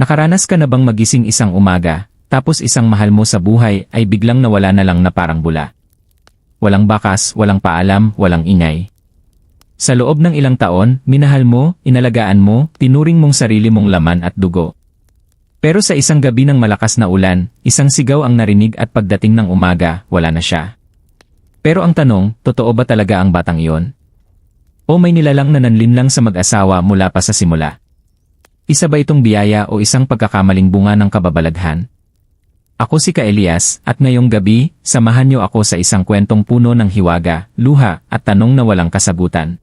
Nakaranas ka na bang magising isang umaga, tapos isang mahal mo sa buhay ay biglang nawala na lang na parang bula? Walang bakas, walang paalam, walang ingay. Sa loob ng ilang taon, minahal mo, inalagaan mo, tinuring mong sarili mong laman at dugo. Pero sa isang gabi ng malakas na ulan, isang sigaw ang narinig at pagdating ng umaga, wala na siya. Pero ang tanong, totoo ba talaga ang batang iyon? O may nilalang na nanlinlang sa mag-asawa mula pa sa simula? Isa ba itong biyaya o isang pagkakamaling bunga ng kababalaghan? Ako si Ka Elias, at ngayong gabi, samahan niyo ako sa isang kwentong puno ng hiwaga, luha, at tanong na walang kasagutan.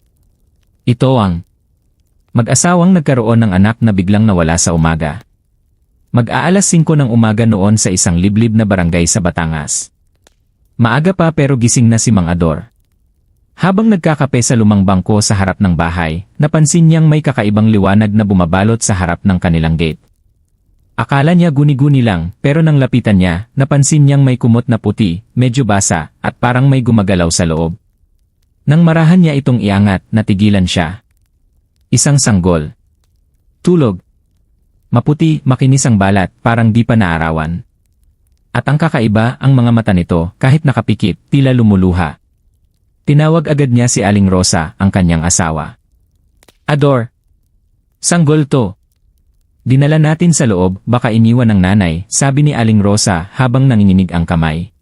Ito ang mag-asawang nagkaroon ng anak na biglang nawala sa umaga. Mag-aalas 5 ng umaga noon sa isang liblib na barangay sa Batangas. Maaga pa pero gising na si Mang Ador. Habang nagkakape sa lumang bangko sa harap ng bahay, napansin niyang may kakaibang liwanag na bumabalot sa harap ng kanilang gate. Akala niya guni-guni lang, pero nang lapitan niya, napansin niyang may kumot na puti, medyo basa, at parang may gumagalaw sa loob. Nang marahan niya itong iangat, natigilan siya. Isang sanggol. Tulog. Maputi, makinis ang balat, parang di pa naarawan. At ang kakaiba, ang mga mata nito, kahit nakapikit, tila lumuluha. Tinawag agad niya si Aling Rosa, ang kanyang asawa. Ador! Sanggol to! Dinala natin sa loob, baka iniwan ng nanay, sabi ni Aling Rosa habang nanginginig ang kamay.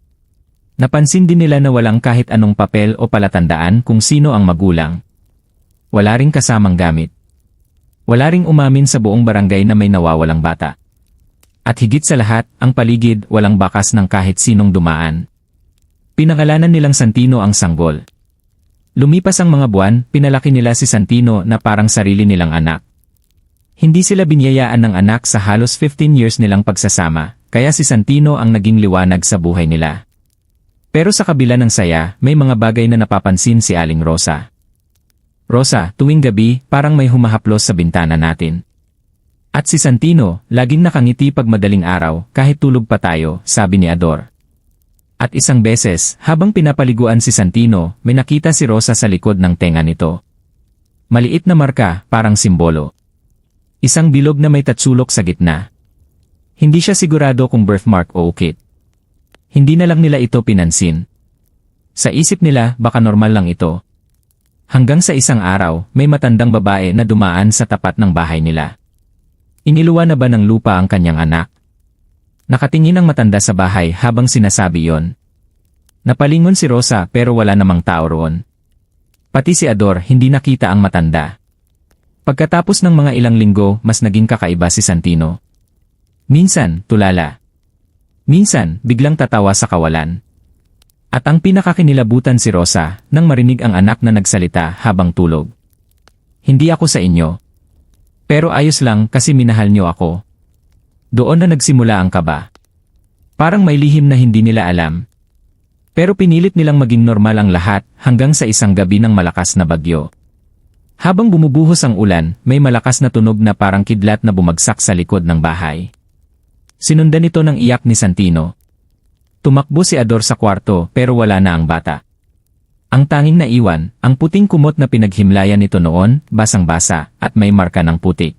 Napansin din nila na walang kahit anong papel o palatandaan kung sino ang magulang. Wala ring kasamang gamit. Wala ring umamin sa buong barangay na may nawawalang bata. At higit sa lahat, ang paligid walang bakas ng kahit sinong dumaan. Pinangalanan nilang Santino ang sanggol. Lumipas ang mga buwan, pinalaki nila si Santino na parang sarili nilang anak. Hindi sila binyayaan ng anak sa halos 15 years nilang pagsasama, kaya si Santino ang naging liwanag sa buhay nila. Pero sa kabila ng saya, may mga bagay na napapansin si Aling Rosa. Rosa, tuwing gabi, parang may humahaplos sa bintana natin. At si Santino, laging nakangiti pag madaling araw, kahit tulog pa tayo, sabi ni Ador. At isang beses, habang pinapaliguan si Santino, may nakita si Rosa sa likod ng tenga nito. Maliit na marka, parang simbolo. Isang bilog na may tatsulok sa gitna. Hindi siya sigurado kung birthmark o ukit. Hindi na lang nila ito pinansin. Sa isip nila, baka normal lang ito. Hanggang sa isang araw, may matandang babae na dumaan sa tapat ng bahay nila. Iniluwa na ba ng lupa ang kanyang anak? Nakatingin ang matanda sa bahay habang sinasabi yon. Napalingon si Rosa pero wala namang tao roon. Pati si Ador hindi nakita ang matanda. Pagkatapos ng mga ilang linggo, mas naging kakaiba si Santino. Minsan, tulala. Minsan, biglang tatawa sa kawalan. At ang pinakakinilabutan si Rosa nang marinig ang anak na nagsalita habang tulog. Hindi ako sa inyo. Pero ayos lang kasi minahal niyo ako. Doon na nagsimula ang kaba. Parang may lihim na hindi nila alam. Pero pinilit nilang maging normal ang lahat hanggang sa isang gabi ng malakas na bagyo. Habang bumubuhos ang ulan, may malakas na tunog na parang kidlat na bumagsak sa likod ng bahay. Sinundan ito ng iyak ni Santino. Tumakbo si Ador sa kwarto pero wala na ang bata. Ang tanging naiwan, ang puting kumot na pinaghimlayan nito noon, basang-basa, at may marka ng putik.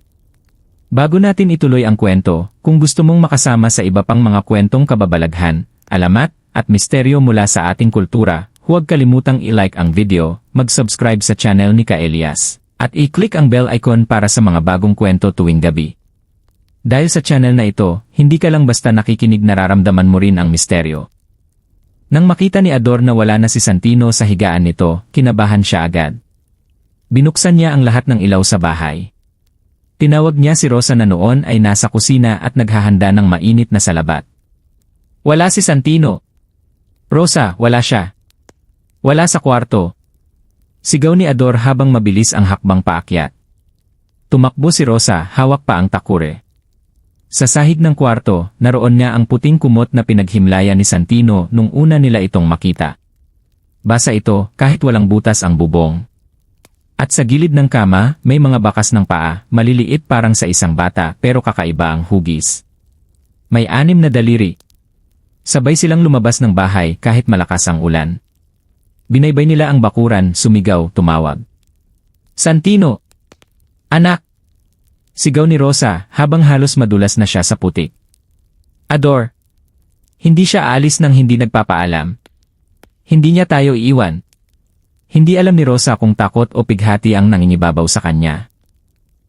Bago natin ituloy ang kwento, kung gusto mong makasama sa iba pang mga kwentong kababalaghan, alamat, at misteryo mula sa ating kultura, huwag kalimutang i-like ang video, mag-subscribe sa channel ni Ka Elias, at i-click ang bell icon para sa mga bagong kwento tuwing gabi. Dahil sa channel na ito, hindi ka lang basta nakikinig nararamdaman mo rin ang misteryo. Nang makita ni Ador na wala na si Santino sa higaan nito, kinabahan siya agad. Binuksan niya ang lahat ng ilaw sa bahay. Tinawag niya si Rosa na noon ay nasa kusina at naghahanda ng mainit na salabat. Wala si Santino. Rosa, wala siya. Wala sa kwarto. Sigaw ni Ador habang mabilis ang hakbang paakyat. Tumakbo si Rosa, hawak pa ang takure. Sa sahig ng kwarto, naroon niya ang puting kumot na pinaghimlayan ni Santino nung una nila itong makita. Basa ito kahit walang butas ang bubong. At sa gilid ng kama, may mga bakas ng paa, maliliit parang sa isang bata pero kakaiba ang hugis. May anim na daliri. Sabay silang lumabas ng bahay kahit malakas ang ulan. Binaybay nila ang bakuran, sumigaw, tumawag. Santino! Anak! Sigaw ni Rosa habang halos madulas na siya sa putik. Ador. Hindi siya aalis nang hindi nagpapaalam. Hindi niya tayo iiwan. Hindi alam ni Rosa kung takot o pighati ang nangingibabaw sa kanya.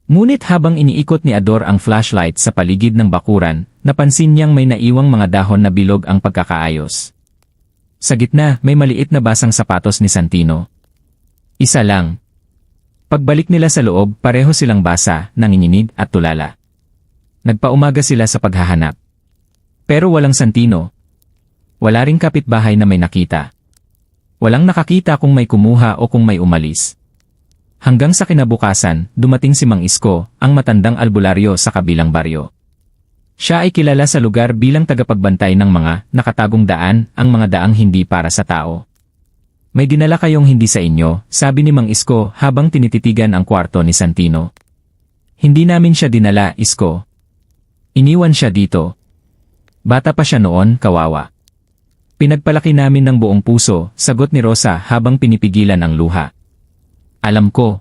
Ngunit habang iniikot ni Ador ang flashlight sa paligid ng bakuran, napansin niyang may naiwang mga dahon na bilog ang pagkakaayos. Sa gitna, may maliit na basang sapatos ni Santino. Isa lang. Pagbalik nila sa loob, pareho silang basa, nanginginig at tulala. Nagpaumaga sila sa paghahanap. Pero walang Santino. Wala ring kapitbahay na may nakita. Walang nakakita kung may kumuha o kung may umalis. Hanggang sa kinabukasan, dumating si Mang Isko, ang matandang albularyo sa kabilang baryo. Siya ay kilala sa lugar bilang tagapagbantay ng mga nakatagong daan, ang mga daang hindi para sa tao. May dinala kayong hindi sa inyo, sabi ni Mang Isko habang tinititigan ang kwarto ni Santino. Hindi namin siya dinala, Isko. Iniwan siya dito. Bata pa siya noon, kawawa. Pinagpalaki namin ng buong puso, sagot ni Rosa habang pinipigilan ang luha. Alam ko.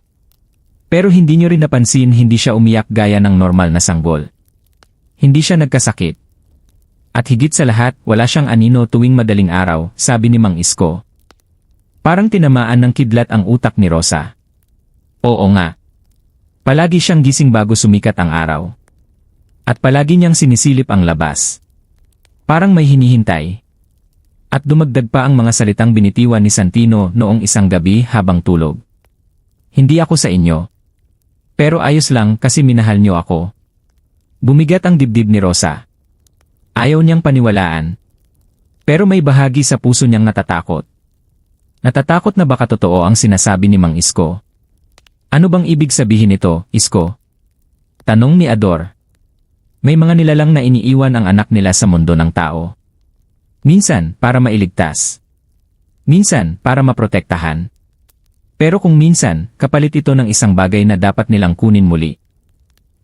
Pero hindi nyo rin napansin hindi siya umiyak gaya ng normal na sanggol. Hindi siya nagkasakit. At higit sa lahat, wala siyang anino tuwing madaling araw, sabi ni Mang Isko. Parang tinamaan ng kidlat ang utak ni Rosa. Oo nga. Palagi siyang gising bago sumikat ang araw. At palagi niyang sinisilip ang labas. Parang may hinihintay. At dumagdag pa ang mga salitang binitiwan ni Santino noong isang gabi habang tulog. Hindi ako sa inyo. Pero ayos lang kasi minahal niyo ako. Bumigat ang dibdib ni Rosa. Ayaw niyang paniwalaan. Pero may bahagi sa puso niyang natatakot. Natatakot na baka totoo ang sinasabi ni Mang Isko. Ano bang ibig sabihin nito, Isko? Tanong ni Ador. May mga nilalang na iniiwan ang anak nila sa mundo ng tao. Minsan, para mailigtas. Minsan, para maprotektahan. Pero kung minsan, kapalit ito ng isang bagay na dapat nilang kunin muli.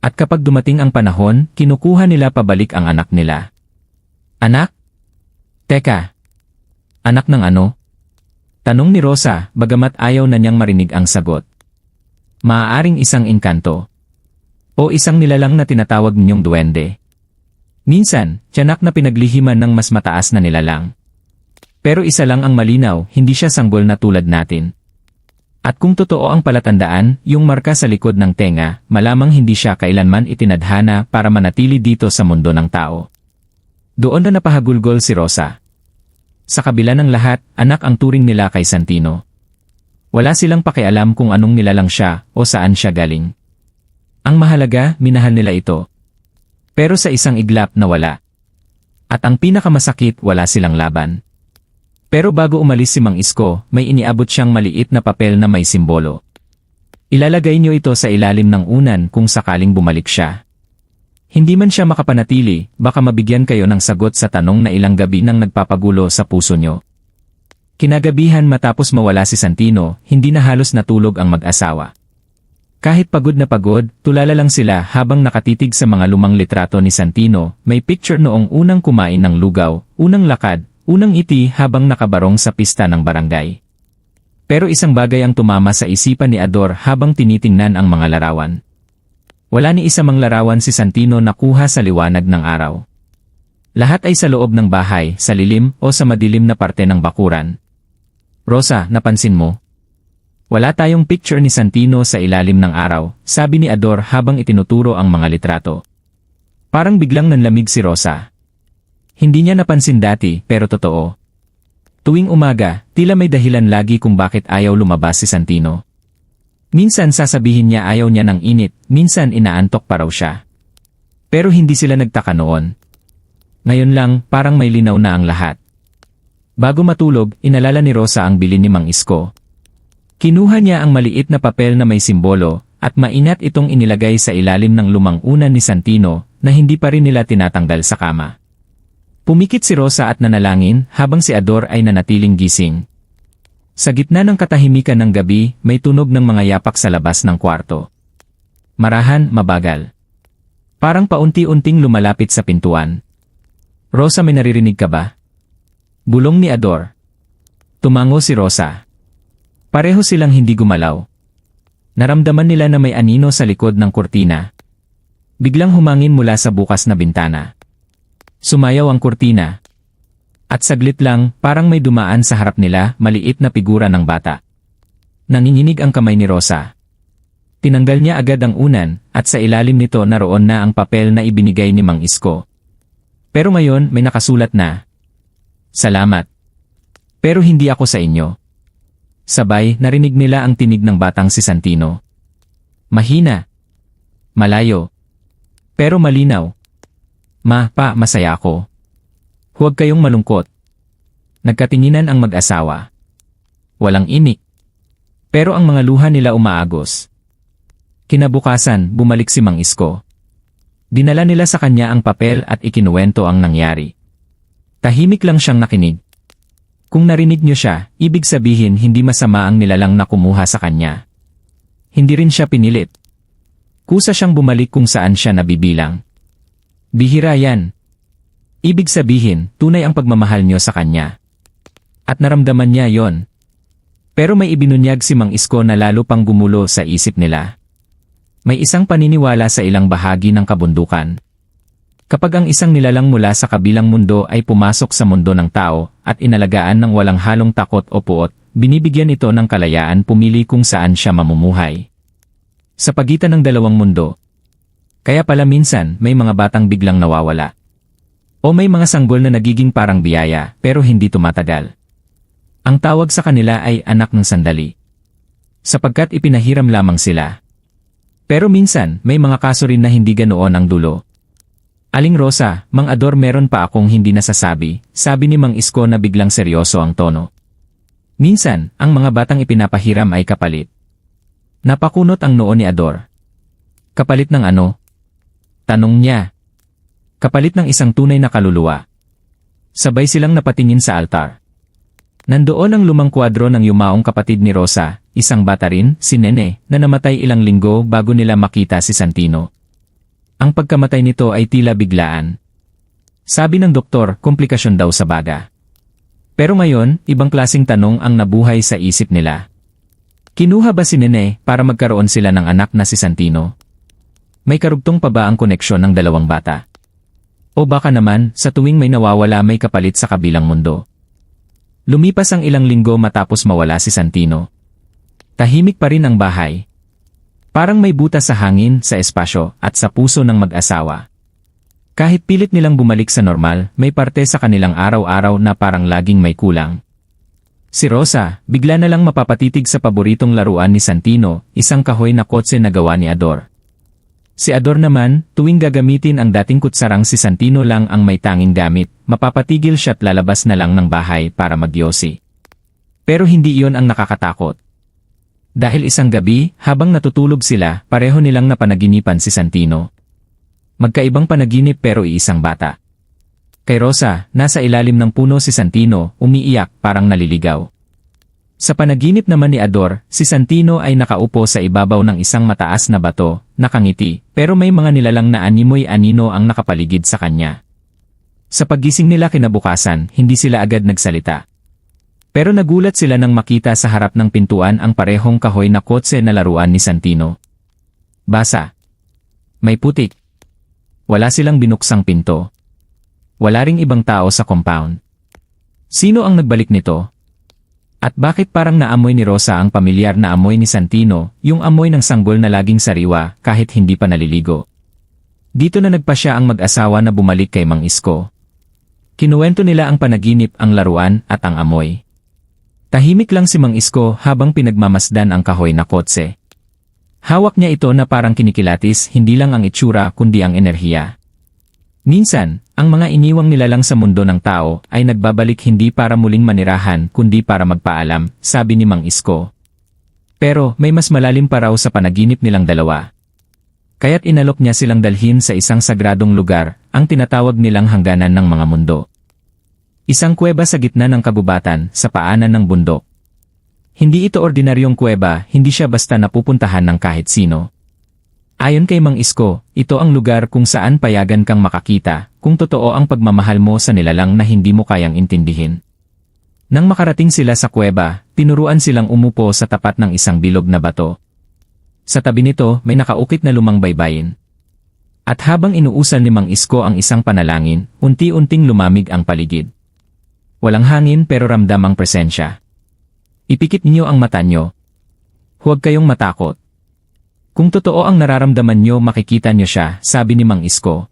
At kapag dumating ang panahon, kinukuha nila pabalik ang anak nila. Anak? Teka. Anak ng ano? Tanong ni Rosa, bagamat ayaw na niyang marinig ang sagot. Maaaring isang engkanto. O isang nilalang na tinatawag ninyong duwende. Minsan, tiyanak na pinaglihiman ng mas mataas na nilalang. Pero isa lang ang malinaw, hindi siya sanggol na tulad natin. At kung totoo ang palatandaan, yung marka sa likod ng tenga, malamang hindi siya kailanman itinadhana para manatili dito sa mundo ng tao. Doon na napahagulgol si Rosa. Sa kabila ng lahat, anak ang turing nila kay Santino. Wala silang pakialam kung anong nilalang siya o saan siya galing. Ang mahalaga, minahal nila ito. Pero sa isang iglap na wala. At ang pinakamasakit, wala silang laban. Pero bago umalis si Mang Isko, may iniabot siyang maliit na papel na may simbolo. Ilalagay niyo ito sa ilalim ng unan kung sakaling bumalik siya. Hindi man siya makapanatili, baka mabigyan kayo ng sagot sa tanong na ilang gabi nang nagpapagulo sa puso nyo. Kinagabihan matapos mawala si Santino, hindi na halos natulog ang mag-asawa. Kahit pagod na pagod, tulala lang sila habang nakatitig sa mga lumang litrato ni Santino, may picture noong unang kumain ng lugaw, unang lakad, unang iti habang nakabarong sa pista ng barangay. Pero isang bagay ang tumama sa isipan ni Ador habang tinitingnan ang mga larawan. Wala ni isa mang larawan si Santino na kuha sa liwanag ng araw. Lahat ay sa loob ng bahay, sa lilim o sa madilim na parte ng bakuran. Rosa, napansin mo? Wala tayong picture ni Santino sa ilalim ng araw, sabi ni Ador habang itinuturo ang mga litrato. Parang biglang nanlamig si Rosa. Hindi niya napansin dati, pero totoo. Tuwing umaga, tila may dahilan lagi kung bakit ayaw lumabas si Santino. Minsan sasabihin niya ayaw niya ng init, minsan inaantok pa raw siya. Pero hindi sila nagtaka noon. Ngayon lang, parang may linaw na ang lahat. Bago matulog, inalala ni Rosa ang bilin ni Mang Isko. Kinuha niya ang maliit na papel na may simbolo, at mainat itong inilagay sa ilalim ng lumang unan ni Santino na hindi pa rin nila tinatanggal sa kama. Pumikit si Rosa at nanalangin habang si Ador ay nanatiling gising. Sa gitna ng katahimikan ng gabi, may tunog ng mga yapak sa labas ng kwarto. Marahan, mabagal. Parang paunti-unting lumalapit sa pintuan. Rosa, may naririnig ka ba? Bulong ni Ador. Tumango si Rosa. Pareho silang hindi gumalaw. Naramdaman nila na may anino sa likod ng kurtina. Biglang humangin mula sa bukas na bintana. Sumayaw ang kurtina. At saglit lang, parang may dumaan sa harap nila, maliit na figura ng bata. Nanginginig ang kamay ni Rosa. Tinanggal niya agad ang unan, at sa ilalim nito naroon na ang papel na ibinigay ni Mang Isko. Pero ngayon may nakasulat na. Salamat. Pero hindi ako sa inyo. Sabay, narinig nila ang tinig ng batang si Santino. Mahina. Malayo. Pero malinaw. Ma, pa, masaya ako. Huwag kayong malungkot. Nagkatinginan ang mag-asawa. Walang inik. Pero ang mga luha nila umaagos. Kinabukasan, bumalik si Mang Isko. Dinala nila sa kanya ang papel at ikinuwento ang nangyari. Tahimik lang siyang nakinig. Kung narinig niyo siya, ibig sabihin hindi masama ang nilalang na kumuha sa kanya. Hindi rin siya pinilit. Kusa siyang bumalik kung saan siya nabibilang. Bihira yan. Ibig sabihin, tunay ang pagmamahal niyo sa kanya. At naramdaman niya yon. Pero may ibinunyag si Mang Isko na lalo pang gumulo sa isip nila. May isang paniniwala sa ilang bahagi ng kabundukan. Kapag ang isang nilalang mula sa kabilang mundo ay pumasok sa mundo ng tao at inalagaan ng walang halong takot o puot, binibigyan ito ng kalayaan pumili kung saan siya mamumuhay. Sa pagitan ng dalawang mundo. Kaya pala minsan may mga batang biglang nawawala. O may mga sanggol na nagiging parang biyaya pero hindi tumatagal. Ang tawag sa kanila ay anak ng sandali. Sapagkat ipinahiram lamang sila. Pero minsan may mga kaso rin na hindi ganoon ang dulo. Aling Rosa, Mang Ador meron pa akong hindi nasasabi, sabi ni Mang Isko na biglang seryoso ang tono. Minsan, ang mga batang ipinapahiram ay kapalit. Napakunot ang noo ni Ador. Kapalit ng ano? Tanong niya. Kapalit ng isang tunay na kaluluwa. Sabay silang napatingin sa altar. Nandoon ang lumang kwadro ng yumaong kapatid ni Rosa, isang bata rin, si Nene, na namatay ilang linggo bago nila makita si Santino. Ang pagkamatay nito ay tila biglaan. Sabi ng doktor, komplikasyon daw sa baga. Pero ngayon, ibang klasing tanong ang nabuhay sa isip nila. Kinuha ba si Nene para magkaroon sila ng anak na si Santino? May karugtong pa ba ang koneksyon ng dalawang bata? O baka naman, sa tuwing may nawawala may kapalit sa kabilang mundo. Lumipas ang ilang linggo matapos mawala si Santino. Tahimik pa rin ang bahay. Parang may butas sa hangin, sa espasyo, at sa puso ng mag-asawa. Kahit pilit nilang bumalik sa normal, may parte sa kanilang araw-araw na parang laging may kulang. Si Rosa, bigla na lang mapapatitig sa paboritong laruan ni Santino, isang kahoy na kotse na gawa ni Ador. Si Ador naman, tuwing gagamitin ang dating kutsarang si Santino lang ang may tanging gamit, mapapatigil siya at lalabas na lang ng bahay para magyosi. Pero hindi iyon ang nakakatakot. Dahil isang gabi, habang natutulog sila, pareho nilang napanaginipan si Santino. Magkaibang panaginip pero iisang bata. Kay Rosa, nasa ilalim ng puno si Santino, umiiyak parang naliligaw. Sa panaginip naman ni Ador, si Santino ay nakaupo sa ibabaw ng isang mataas na bato, nakangiti, pero may mga nilalang na animoy anino ang nakapaligid sa kanya. Sa paggising nila kinabukasan, hindi sila agad nagsalita. Pero nagulat sila nang makita sa harap ng pintuan ang parehong kahoy na kotse na laruan ni Santino. Basa. May putik. Wala silang binuksang pinto. Wala ring ibang tao sa compound. Sino ang nagbalik nito? At bakit parang naamoy ni Rosa ang pamilyar na amoy ni Santino, yung amoy ng sanggol na laging sariwa kahit hindi pa naliligo? Dito na nagpa siya ang mag-asawa na bumalik kay Mang Isko. Kinuwento nila ang panaginip, ang laruan at ang amoy. Tahimik lang si Mang Isko habang pinagmamasdan ang kahoy na kotse. Hawak niya ito na parang kinikilatis hindi lang ang itsura kundi ang enerhiya. Minsan, ang mga iniwang nilalang sa mundo ng tao ay nagbabalik hindi para muling manirahan kundi para magpaalam, sabi ni Mang Isko. Pero may mas malalim pa raw sa panaginip nilang dalawa. Kaya't inalok niya silang dalhin sa isang sagradong lugar, ang tinatawag nilang hangganan ng mga mundo. Isang kuweba sa gitna ng kagubatan, sa paanan ng bundok. Hindi ito ordinaryong kuweba, hindi siya basta napupuntahan ng kahit sino. Ayon kay Mang Isko, ito ang lugar kung saan payagan kang makakita, kung totoo ang pagmamahal mo sa nilalang na hindi mo kayang intindihin. Nang makarating sila sa kuweba, tinuruan silang umupo sa tapat ng isang bilog na bato. Sa tabi nito, may nakaukit na lumang baybayin. At habang inuusan ni Mang Isko ang isang panalangin, unti-unting lumamig ang paligid. Walang hangin pero ramdam ang presensya. Ipikit niyo ang mata nyo. Huwag kayong matakot. Kung totoo ang nararamdaman nyo makikita nyo siya, sabi ni Mang Isko.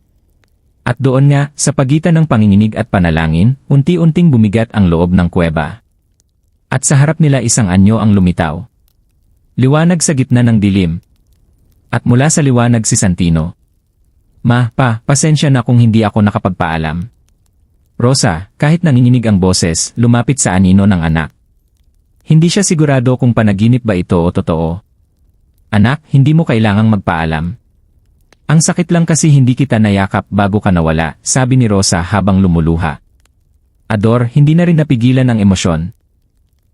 At doon nga, sa pagitan ng panginginig at panalangin, unti-unting bumigat ang loob ng kuweba. At sa harap nila isang anyo ang lumitaw. Liwanag sa gitna ng dilim. At mula sa liwanag si Santino. Ma, pa, pasensya na kung hindi ako nakapagpaalam. Rosa, kahit nanginginig ang boses, lumapit sa anino ng anak. Hindi siya sigurado kung panaginip ba ito o totoo. Anak, hindi mo kailangang magpaalam. Ang sakit lang kasi hindi kita nayakap bago ka nawala, sabi ni Rosa habang lumuluha. Ador, hindi na rin napigilan ang emosyon.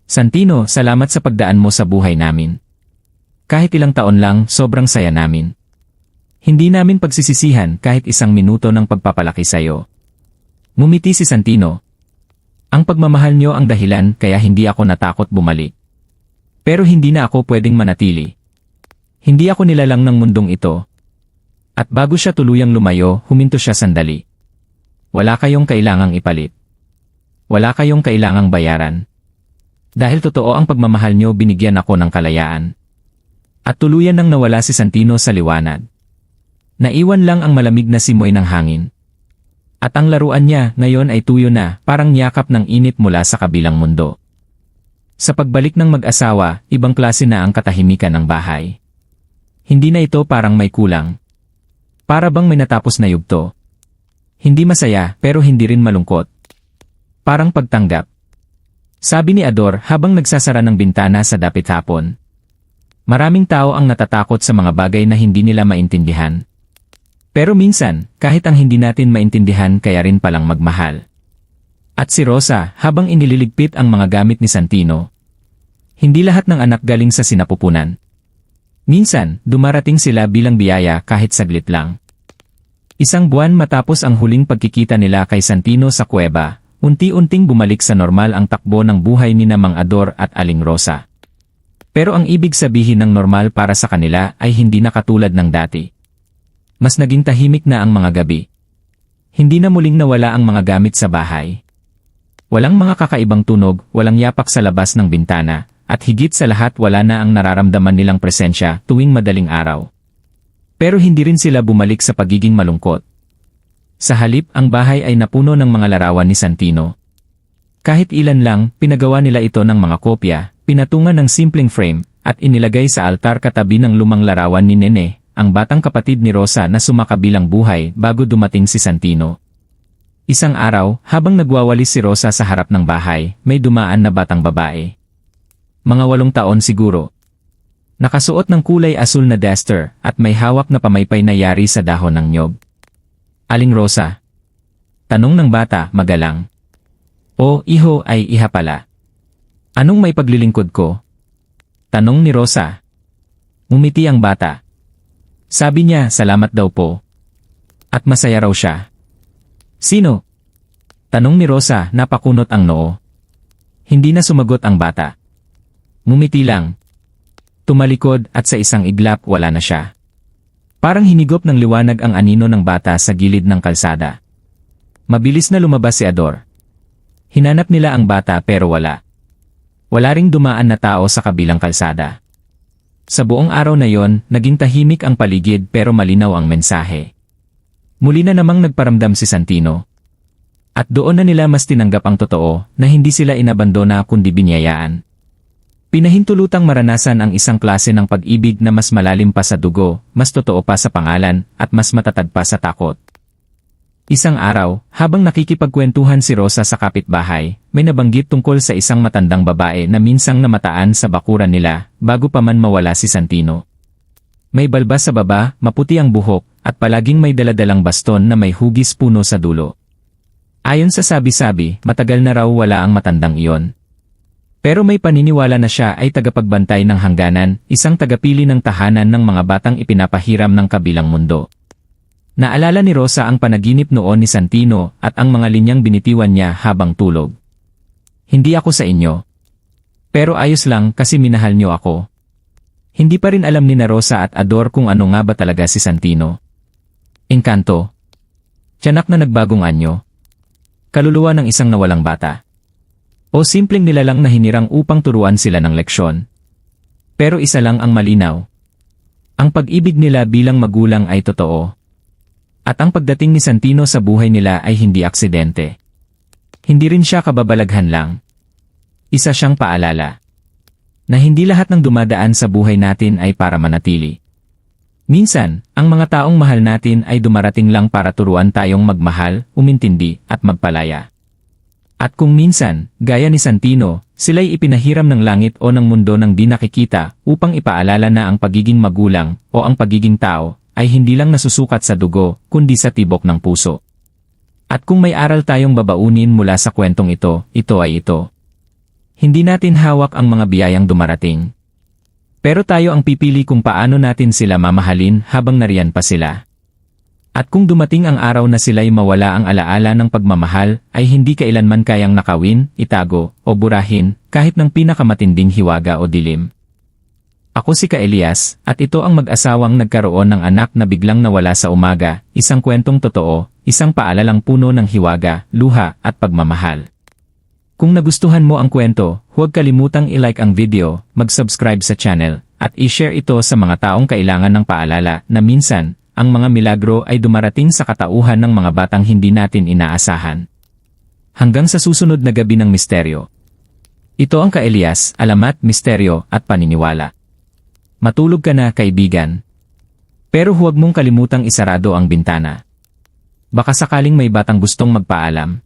Santino, salamat sa pagdaan mo sa buhay namin. Kahit ilang taon lang, sobrang saya namin. Hindi namin pagsisisihan kahit isang minuto ng pagpapalaki sa'yo. Ngumiti si Santino. Ang pagmamahal nyo ang dahilan kaya hindi ako natakot bumalik. Pero hindi na ako pwedeng manatili. Hindi ako nilalang ng mundong ito. At bago siya tuluyang lumayo, huminto siya sandali. Wala kayong kailangang ipalit. Wala kayong kailangang bayaran. Dahil totoo ang pagmamahal nyo binigyan ako ng kalayaan. At tuluyan nang nawala si Santino sa liwanag. Naiwan lang ang malamig na simoy ng hangin. At ang laruan niya ngayon ay tuyo na, parang yakap ng init mula sa kabilang mundo. Sa pagbalik ng mag-asawa, ibang klase na ang katahimikan ng bahay. Hindi na ito parang may kulang. Para bang may natapos na yugto. Hindi masaya, pero hindi rin malungkot. Parang pagtanggap. Sabi ni Ador habang nagsasara ng bintana sa dapit hapon. Maraming tao ang natatakot sa mga bagay na hindi nila maintindihan. Pero minsan, kahit ang hindi natin maintindihan kaya rin palang magmahal. At si Rosa, habang inililigpit ang mga gamit ni Santino, hindi lahat ng anak galing sa sinapupunan. Minsan, dumarating sila bilang biyaya kahit saglit lang. Isang buwan matapos ang huling pagkikita nila kay Santino sa kuweba, unti-unting bumalik sa normal ang takbo ng buhay ni Namang Ador at Aling Rosa. Pero ang ibig sabihin ng normal para sa kanila ay hindi na katulad ng dati. Mas naging tahimik na ang mga gabi. Hindi na muling nawala ang mga gamit sa bahay. Walang mga kakaibang tunog, walang yapak sa labas ng bintana, at higit sa lahat wala na ang nararamdaman nilang presensya tuwing madaling araw. Pero hindi rin sila bumalik sa pagiging malungkot. Sa halip, ang bahay ay napuno ng mga larawan ni Santino. Kahit ilan lang, pinagawa nila ito ng mga kopya, pinatungan ng simpleng frame, at inilagay sa altar katabi ng lumang larawan ni Nene, ang batang kapatid ni Rosa na sumakabilang buhay bago dumating si Santino. Isang araw, habang nagwawalis si Rosa sa harap ng bahay, may dumaan na batang babae. Mga walong taon siguro. Nakasuot ng kulay asul na duster at may hawak na pamaypay na yari sa dahon ng nyog. Aling Rosa. Tanong ng bata, magalang. O, iho ay iha pala. Anong may paglilingkod ko? Tanong ni Rosa. Ngumiti ang bata. Sabi niya, salamat daw po. At masaya raw siya. Sino? Tanong ni Rosa, napakunot ang noo. Hindi na sumagot ang bata. Ngumiti lang. Tumalikod at sa isang iglap wala na siya. Parang hinigop ng liwanag ang anino ng bata sa gilid ng kalsada. Mabilis na lumabas si Ador. Hinanap nila ang bata pero wala. Wala ring dumaan na tao sa kabilang kalsada. Sa buong araw na yon, naging tahimik ang paligid pero malinaw ang mensahe. Muli na namang nagparamdam si Santino. At doon na nila mas tinanggap ang totoo na hindi sila inabandona kundi binyayaan. Pinahintulutang maranasan ang isang klase ng pag-ibig na mas malalim pa sa dugo, mas totoo pa sa pangalan, at mas matatag pa sa takot. Isang araw, habang nakikipagkwentuhan si Rosa sa kapitbahay, may nabanggit tungkol sa isang matandang babae na minsang namataan sa bakuran nila bago pa man mawala si Santino. May balbas sa baba, maputi ang buhok, at palaging may daladalang baston na may hugis puno sa dulo. Ayon sa sabi-sabi, matagal na raw wala ang matandang iyon. Pero may paniniwala na siya ay tagapagbantay ng hangganan, isang tagapili ng tahanan ng mga batang ipinapahiram ng kabilang mundo. Naalala ni Rosa ang panaginip noon ni Santino at ang mga linyang binitiwan niya habang tulog. Hindi ako sa inyo. Pero ayos lang kasi minahal niyo ako. Hindi pa rin alam ni na Rosa at Ador kung ano nga ba talaga si Santino. engkanto, tiyanak na nagbagong anyo, kaluluwa ng isang nawalang bata, o simpleng nilalang na hinirang upang turuan sila ng leksyon. Pero isa lang ang malinaw. Ang pag-ibig nila bilang magulang ay totoo. At ang pagdating ni Santino sa buhay nila ay hindi aksidente. Hindi rin siya kababalaghan lang. Isa siyang paalala. Na hindi lahat ng dumadaan sa buhay natin ay para manatili. Minsan, ang mga taong mahal natin ay dumarating lang para turuan tayong magmahal, umintindi, at magpalaya. At kung minsan, gaya ni Santino, sila'y ipinahiram ng langit o ng mundo ng di nakikita upang ipaalala na ang pagiging magulang o ang pagiging tao ay hindi lang nasusukat sa dugo, kundi sa tibok ng puso. At kung may aral tayong babaunin mula sa kwentong ito, ito ay ito. Hindi natin hawak ang mga biyayang dumarating. Pero tayo ang pipili kung paano natin sila mamahalin habang nariyan pa sila. At kung dumating ang araw na sila'y mawala ang alaala ng pagmamahal, ay hindi kailanman kayang nakawin, itago, o burahin, kahit ng pinakamatinding hiwaga o dilim. Ako si Ka Elias, at ito ang mag-asawang nagkaroon ng anak na biglang nawala sa umaga, isang kwentong totoo, isang paalalang puno ng hiwaga, luha, at pagmamahal. Kung nagustuhan mo ang kwento, huwag kalimutang i-like ang video, mag-subscribe sa channel, at i-share ito sa mga taong kailangan ng paalala na minsan, ang mga milagro ay dumarating sa katauhan ng mga batang hindi natin inaasahan. Hanggang sa susunod na gabi ng misteryo. Ito ang ka-Elias, alamat, misteryo, at paniniwala. Matulog ka na, kaibigan. Pero huwag mong kalimutang isarado ang bintana. Baka sakaling may batang gustong magpaalam.